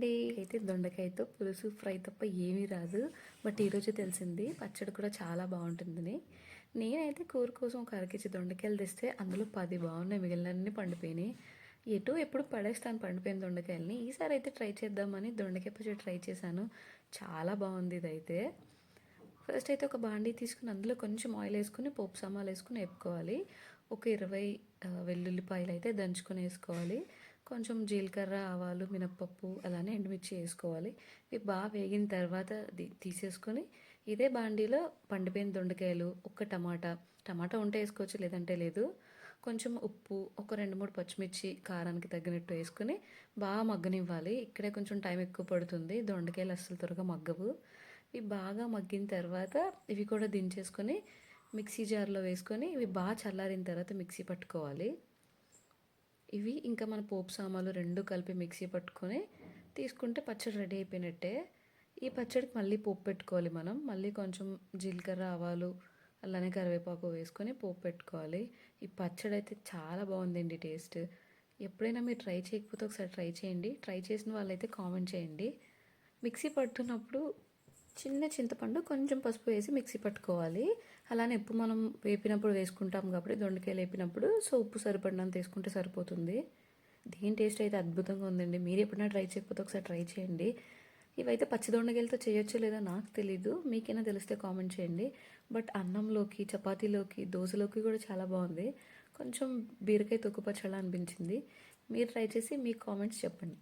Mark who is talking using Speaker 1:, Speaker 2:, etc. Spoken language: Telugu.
Speaker 1: అండి అయితే దొండకాయతో పులుసు ఫ్రై తప్ప ఏమీ రాదు. బట్ ఈరోజు తెలిసింది పచ్చడి కూడా చాలా బాగుంటుందని. నేనైతే కూర కోసం ఒక అరకేజీ దొండకాయలు తెస్తే అందులో పది బాగున్నాయి మిగిలినన్నీ పండిపోయినాయి. ఎటు ఎప్పుడు పడేస్తాను పండిపోయిన దొండకాయలని. ఈసారి అయితే ట్రై చేద్దామని దొండకాయ పచ్చడి ట్రై చేశాను. చాలా బాగుంది ఇదైతే. ఫస్ట్ అయితే ఒక బాండీ తీసుకుని అందులో కొంచెం ఆయిల్ వేసుకుని పోపు సామాలు వేసుకుని వేపుకోవాలి. ఒక ఇరవై వెల్లుల్లిపాయలు అయితే దంచుకొని వేసుకోవాలి. కొంచెం జీలకర్ర ఆవాలు మినప్పప్పు అలానే ఎండుమిర్చి వేసుకోవాలి. ఇవి బాగా వేగిన తర్వాత తీసేసుకొని ఇదే బాండీలో పండిపోయిన దొండకాయలు ఒక టమాటా టమాటా ఉంటే వేసుకోవచ్చు లేదంటే లేదు. కొంచెం ఉప్పు ఒక రెండు మూడు పచ్చిమిర్చి కారానికి తగినట్టు వేసుకుని బాగా మగ్గనివ్వాలి. ఇక్కడే కొంచెం టైం ఎక్కువ పడుతుంది దొండకాయలు అస్సలు త్వరగా మగ్గవు. ఇవి బాగా మగ్గిన తర్వాత ఇవి కూడా దించేసుకొని మిక్సీ జార్లో వేసుకొని ఇవి బాగా చల్లారిన తర్వాత మిక్సీ పట్టుకోవాలి. ఇవి ఇంకా మన పోపు సామాన్లు రెండు కలిపి మిక్సీ పట్టుకొని తీసుకుంటే పచ్చడి రెడీ అయిపోయినట్టే. ఈ పచ్చడికి మళ్ళీ పోపు పెట్టుకోవాలి మనం. మళ్ళీ కొంచెం జీలకర్ర ఆవాలు అలానే కరివేపాకు వేసుకొని పోపు పెట్టుకోవాలి. ఈ పచ్చడి అయితే చాలా బాగుందండి టేస్ట్. ఎప్పుడైనా మీరు ట్రై చేయకపోతే ఒకసారి ట్రై చేయండి. ట్రై చేసిన వాళ్ళైతే కామెంట్ చేయండి. మిక్సీ పట్టున్నప్పుడు చిన్న చింతపండు కొంచెం పసుపు వేసి మిక్సీ పట్టుకోవాలి. అలానే ఉప్పు మనం వేపినప్పుడు వేసుకుంటాం కాబట్టి దొండకాయలు వేపినప్పుడు సో ఉప్పు సరిపడినంత వేసుకుంటే సరిపోతుంది. దీని టేస్ట్ అయితే అద్భుతంగా ఉందండి. మీరు ఎప్పుడైనా ట్రై చేయకపోతే ఒకసారి ట్రై చేయండి. ఇవైతే పచ్చి దొండకాయలతో చేయొచ్చో లేదో నాకు తెలీదు. మీకైనా తెలిస్తే కామెంట్ చేయండి. బట్ అన్నంలోకి చపాతీలోకి దోశలోకి కూడా చాలా బాగుంది. కొంచెం బీరకాయ తొక్కు అనిపించింది. మీరు ట్రై చేసి మీ కామెంట్స్ చెప్పండి.